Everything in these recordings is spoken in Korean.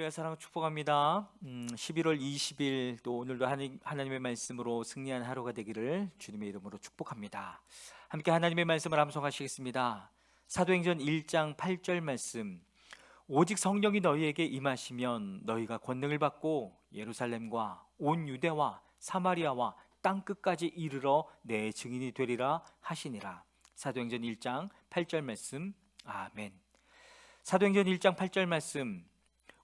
할렐루야 사랑 축복합니다. 음, 11월 20일 또 오늘도 하나님, 하나님의 말씀으로 승리한 하루가 되기를 주님의 이름으로 축복합니다. 함께 하나님의 말씀을 암송하시겠습니다. 사도행전 1장 8절 말씀. 오직 성령이 너희에게 임하시면 너희가 권능을 받고 예루살렘과 온 유대와 사마리아와 땅 끝까지 이르러 내 증인이 되리라 하시니라. 사도행전 1장 8절 말씀. 아멘. 사도행전 1장 8절 말씀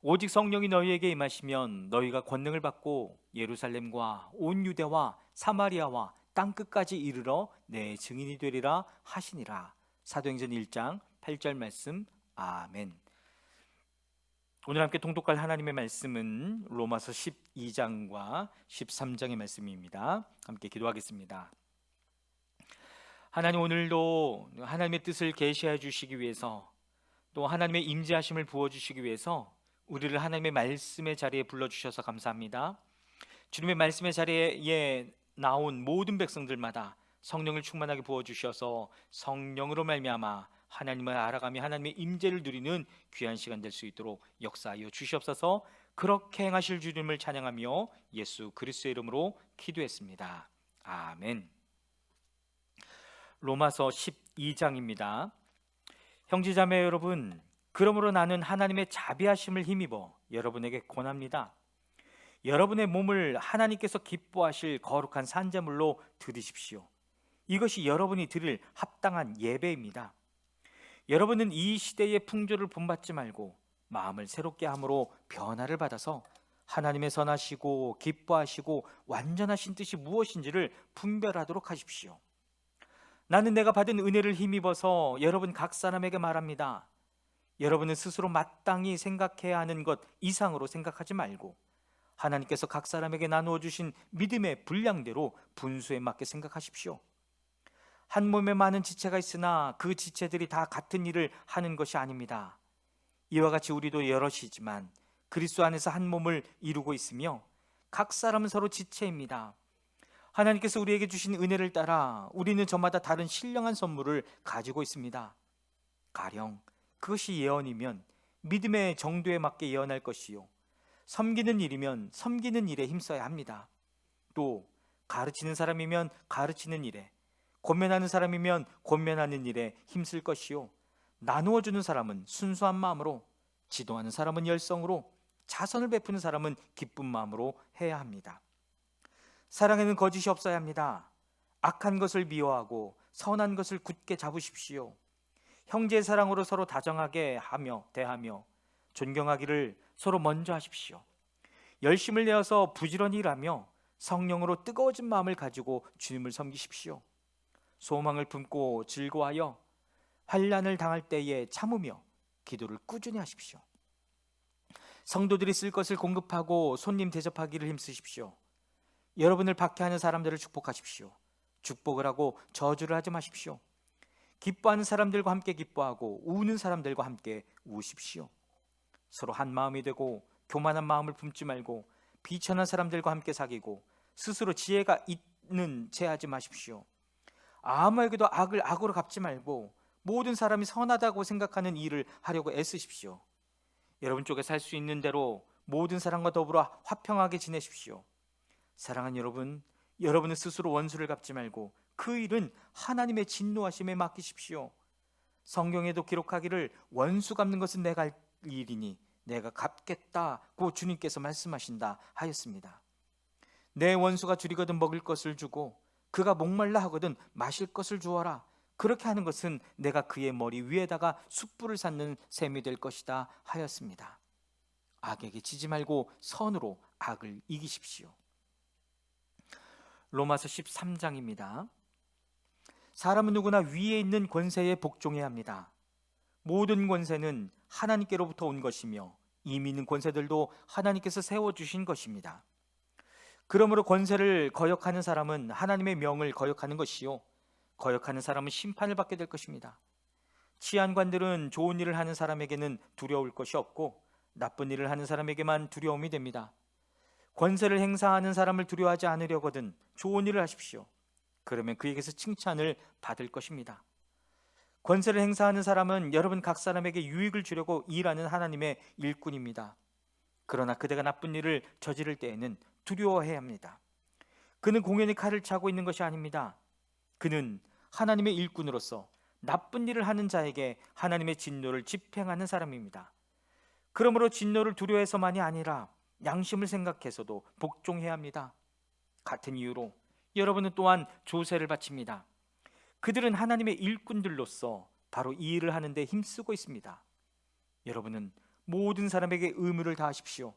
오직 성령이 너희에게 임하시면 너희가 권능을 받고 예루살렘과 온 유대와 사마리아와 땅 끝까지 이르러 내 증인이 되리라 하시니라. 사도행전 1장 8절 말씀. 아멘. 오늘 함께 통독할 하나님의 말씀은 로마서 12장과 13장의 말씀입니다. 함께 기도하겠습니다. 하나님 오늘도 하나님의 뜻을 계시해 주시기 위해서 또 하나님의 임재하심을 부어 주시기 위해서 우리를 하나님의 말씀의 자리에 불러 주셔서 감사합니다. 주님의 말씀의 자리에 나온 모든 백성들마다 성령을 충만하게 부어 주셔서 성령으로 말미암아 하나님을 알아가며 하나님의 임재를 누리는 귀한 시간 될 수 있도록 역사하여 주시옵소서. 그렇게 행하실 주님을 찬양하며 예수 그리스도의 이름으로 기도했습니다. 아멘. 로마서 12장입니다. 형제자매 여러분, 그러므로 나는 하나님의 자비하심을 힘입어 여러분에게 권합니다. 여러분의 몸을 하나님께서 기뻐하실 거룩한 산재물로 드리십시오. 이것이 여러분이 드릴 합당한 예배입니다. 여러분은 이 시대의 풍조를 본받지 말고 마음을 새롭게 함으로 변화를 받아서 하나님의 선하시고 기뻐하시고 완전하신 뜻이 무엇인지를 분별하도록 하십시오. 나는 내가 받은 은혜를 힘입어서 여러분 각 사람에게 말합니다. 여러분은 스스로 마땅히 생각해야 하는 것 이상으로 생각하지 말고 하나님께서 각 사람에게 나누어 주신 믿음의 분량대로 분수에 맞게 생각하십시오. 한 몸에 많은 지체가 있으나 그 지체들이 다 같은 일을 하는 것이 아닙니다. 이와 같이 우리도 여럿이지만 그리스도 안에서 한 몸을 이루고 있으며 각 사람은 서로 지체입니다. 하나님께서 우리에게 주신 은혜를 따라 우리는 저마다 다른 신령한 선물을 가지고 있습니다. 가령 그것이 예언이면 믿음의 정도에 맞게 예언할 것이요 섬기는 일이면 섬기는 일에 힘써야 합니다. 또 가르치는 사람이면 가르치는 일에 권면하는 사람이면 권면하는 일에 힘쓸 것이요 나누어 주는 사람은 순수한 마음으로 지도하는 사람은 열성으로 자선을 베푸는 사람은 기쁜 마음으로 해야 합니다. 사랑에는 거짓이 없어야 합니다. 악한 것을 미워하고 선한 것을 굳게 잡으십시오. 형제 사랑으로 서로 다정하게 하며 대하며 존경하기를 서로 먼저 하십시오. 열심을 내어서 부지런히 일하며 성령으로 뜨거워진 마음을 가지고 주님을 섬기십시오. 소망을 품고 즐거워하여 환란을 당할 때에 참으며 기도를 꾸준히 하십시오. 성도들이 쓸 것을 공급하고 손님 대접하기를 힘쓰십시오. 여러분을 박해하는 사람들을 축복하십시오. 축복을 하고 저주를 하지 마십시오. 기뻐하는 사람들과 함께 기뻐하고 우는 사람들과 함께 우십시오. 서로 한 마음이 되고 교만한 마음을 품지 말고 비천한 사람들과 함께 사귀고 스스로 지혜가 있는 체하지 마십시오. 아무에게도 악을 악으로 갚지 말고 모든 사람이 선하다고 생각하는 일을 하려고 애쓰십시오. 여러분 쪽에 살 수 있는 대로 모든 사람과 더불어 화평하게 지내십시오. 사랑하는 여러분, 여러분은 스스로 원수를 갚지 말고 그 일은 하나님의 진노하심에 맡기십시오. 성경에도 기록하기를 원수 갚는 것은 내가 할 일이니 내가 갚겠다고 주님께서 말씀하신다 하였습니다. 내 원수가 줄이거든 먹을 것을 주고 그가 목말라 하거든 마실 것을 주어라. 그렇게 하는 것은 내가 그의 머리 위에다가 숯불을 쌓는 셈이 될 것이다 하였습니다. 악에게 지지 말고 선으로 악을 이기십시오. 로마서 13장입니다. 사람은 누구나 위에 있는 권세에 복종해야 합니다. 모든 권세는 하나님께로부터 온 것이며 이미 있는 권세들도 하나님께서 세워 주신 것입니다. 그러므로 권세를 거역하는 사람은 하나님의 명을 거역하는 것이요 거역하는 사람은 심판을 받게 될 것입니다. 치안관들은 좋은 일을 하는 사람에게는 두려울 것이 없고 나쁜 일을 하는 사람에게만 두려움이 됩니다. 권세를 행사하는 사람을 두려워하지 않으려거든 좋은 일을 하십시오. 그러면 그에게서 칭찬을 받을 것입니다. 권세를 행사하는 사람은 여러분 각 사람에게 유익을 주려고 일하는 하나님의 일꾼입니다. 그러나 그대가 나쁜 일을 저지를 때에는 두려워해야 합니다. 그는 공연히 칼을 차고 있는 것이 아닙니다. 그는 하나님의 일꾼으로서 나쁜 일을 하는 자에게 하나님의 진노를 집행하는 사람입니다. 그러므로 진노를 두려워해서만이 아니라 양심을 생각해서도 복종해야 합니다. 같은 이유로 여러분은 또한 조세를 바칩니다. 그들은 하나님의 일꾼들로서 바로 이 일을 하는데 힘쓰고 있습니다. 여러분은 모든 사람에게 의무를 다하십시오.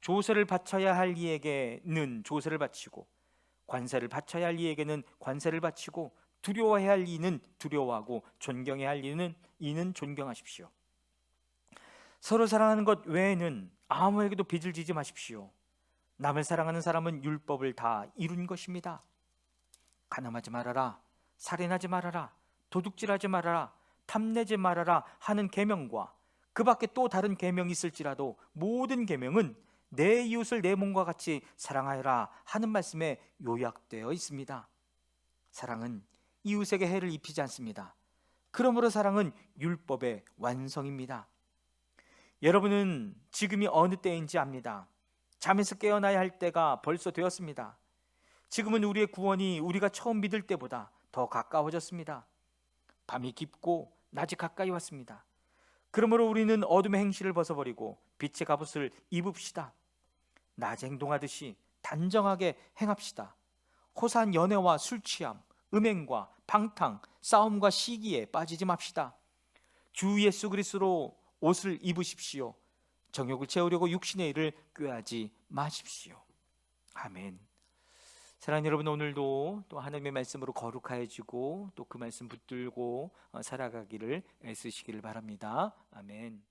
조세를 바쳐야 할 이에게는 조세를 바치고 관세를 바쳐야 할 이에게는 관세를 바치고 두려워해야 할 이는 두려워하고 존경해야 할 이는 이는 존경하십시오. 서로 사랑하는 것 외에는 아무에게도 빚을 지지 마십시오. 남을 사랑하는 사람은 율법을 다 이룬 것입니다. 가늠하지 말아라, 살인하지 말아라, 도둑질하지 말아라, 탐내지 말아라 하는 계명과 그 밖에 또 다른 계명이 있을지라도 모든 계명은 내 이웃을 내 몸과 같이 사랑하여라 하는 말씀에 요약되어 있습니다. 사랑은 이웃에게 해를 입히지 않습니다. 그러므로 사랑은 율법의 완성입니다. 여러분은 지금이 어느 때인지 압니다. 잠에서 깨어나야 할 때가 벌써 되었습니다. 지금은 우리의 구원이 우리가 처음 믿을 때보다 더 가까워졌습니다. 밤이 깊고 낮이 가까이 왔습니다. 그러므로 우리는 어둠의 행실을 벗어버리고 빛의 갑옷을 입읍시다. 낮에 행동하듯이 단정하게 행합시다. 호산 연애와 술 취함, 음행과 방탕, 싸움과 시기에 빠지지 맙시다. 주 예수 그리스도로 옷을 입으십시오. 정욕을 채우려고 육신의 일을 꾀하지 마십시오. 아멘. 사랑하는 여러분 오늘도 또 하나님의 말씀으로 거룩하여지고 또 그 말씀 붙들고 어, 살아가기를 애쓰시기를 바랍니다. 아멘.